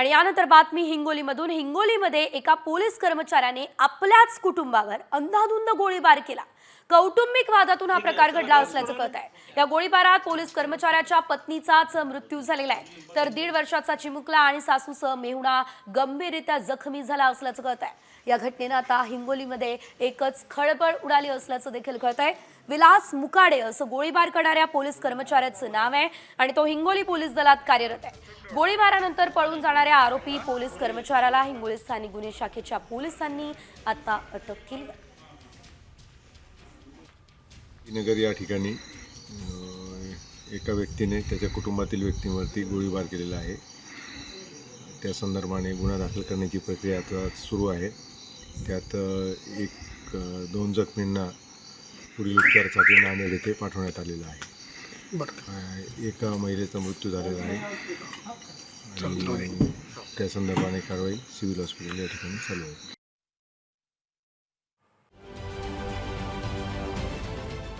आणि यानंतर बातमी हिंगोलीमधून. हिंगोलीमध्ये एका पोलीस कर्मचाऱ्याने आपल्याच कुटुंबावर अंधाधुंद गोळीबार केला. कौटुंबिक वादातून हा प्रकार घडला असल्याचं कळत आहे या गोळीबारात पोलीस कर्मचाऱ्याच्या पत्नीचाच मृत्यू झालेला आहे. तर दीड वर्षाचा चिमुकला आणि सासूसह मेहुणा गंभीररित्या जखमी झाला असल्याचं कळत आहे या घटनेनं आता हिंगोलीमध्ये एकच खळबळ उडाली असल्याचं देखील कळत आहे विलास मुकाडे असं गोळीबार करणाऱ्या पोलीस कर्मचाऱ्याचं नाव आहे आणि तो हिंगोली पोलीस दलात कार्यरत आहे. गोळीबारानंतर पळून जाणाऱ्या आरोपी पोलीस कर्मचाऱ्याला हिंगोली स्थानिक गुन्हे शाखेच्या पोलिसांनी आता अटक केली आहे. नगर या ठिकाणी एका व्यक्तीने त्याच्या कुटुंबातील व्यक्तींवरती गोळीबार केलेला आहे. त्या संदर्भाने गुन्हा दाखल करण्याची प्रक्रिया आता सुरू आहे. त्यात एक दोन जखमींना पुढील उपचारासाठी नांदेड येथे पाठवण्यात आलेलं आहे. एका महिलेचा मृत्यू झालेला आहे. त्या संदर्भाने कारवाई सिव्हिल हॉस्पिटल या ठिकाणी चालू आहे.